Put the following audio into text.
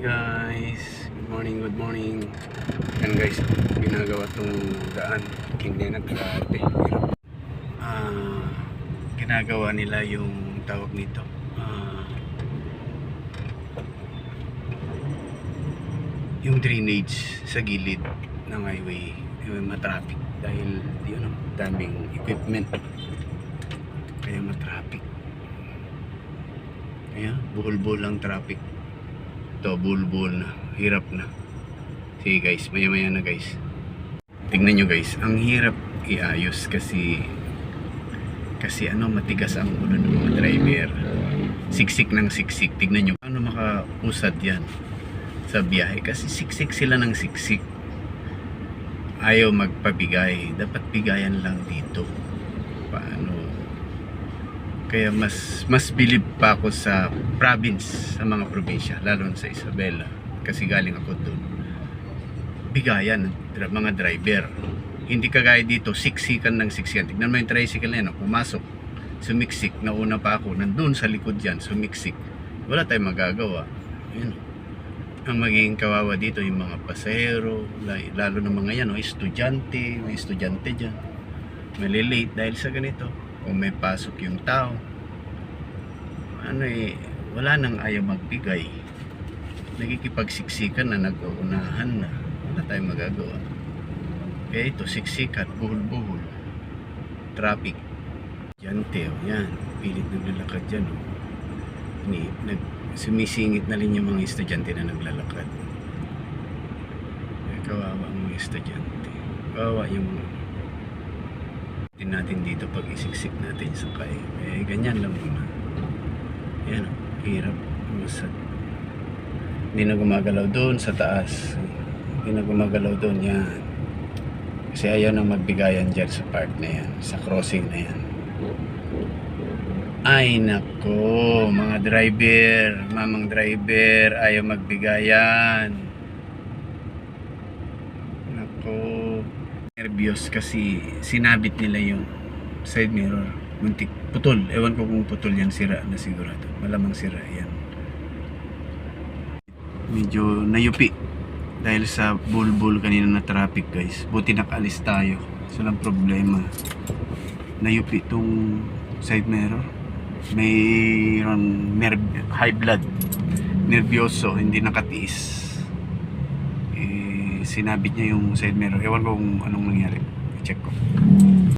guys. Good morning, good morning. Yan guys, ginagawa tong daan. Hindi nagkate. Ah, ginagawa nila yung tawag nito. Ah, yung drainage sa gilid ng highway. Yung matraffic dahil yun know, daming equipment. Kaya matraffic. Kaya buhol-buhol ang traffic. Ito, buhol-buhol na. Hirap na. Sige guys, maya-maya na guys. Tignan nyo guys, ang hirap iayos kasi kasi ano matigas ang ulo ng mga driver. Siksik ng siksik. Tignan nyo, ano makausad yan sa biyahe kasi siksik sila ng siksik. Ayaw magpabigay. Dapat bigayan lang dito. Paano? Kaya mas mas bilib pa ako sa province, sa mga probinsya, lalo sa Isabela. Kasi galing ako doon. Bigayan ng mga driver. Hindi kagaya dito, siksikan ng siksikan. Tignan mo yung tricycle na yan, oh, pumasok. Sumiksik, nauna pa ako, nandun sa likod yan, sumiksik. Wala tayong magagawa. Yun. Ang magiging kawawa dito yung mga pasahero, la- lalo na mga yan, oh, estudyante, may estudyante dyan. Malilate dahil sa ganito kung may pasok yung tao ano eh wala nang ayaw magbigay. Nakikipagsiksikan na nag-uunahan na. Wala tayong magagawa. Kaya ito siksikan buhol-buhol. Traffic. Yante, oh, yan. Pilit naglalakad dyan oh. Ni, nag, sumisingit na rin yung mga estudyante na naglalakad. Kaya kawawa ang mga estudyante. Kawawa yung din natin dito pag isiksik natin sa kay. Eh, ganyan lang muna. Yan, oh, hirap. Masad. Hindi na gumagalaw doon sa taas. Hindi na gumagalaw doon. Yan. Kasi ayaw nang magbigayan dyan sa part na yan. Sa crossing na yan. Ay nako, mga driver, mamang driver, ayaw magbigayan. Nako, nervyos kasi sinabit nila yung side mirror. Muntik putol. Ewan ko kung putol yan sira na sigurado. Malamang sira yan. Medyo nayupi dahil sa bulbul kanina na traffic guys. Buti nakaalis tayo. Walang problema. Nayupi tong side mirror. Mayroon nerv- high blood. Nervyoso hindi nakatiis. Eh, sinabit niya yung side mirror. Ewan ko kung anong nangyari. I-check ko.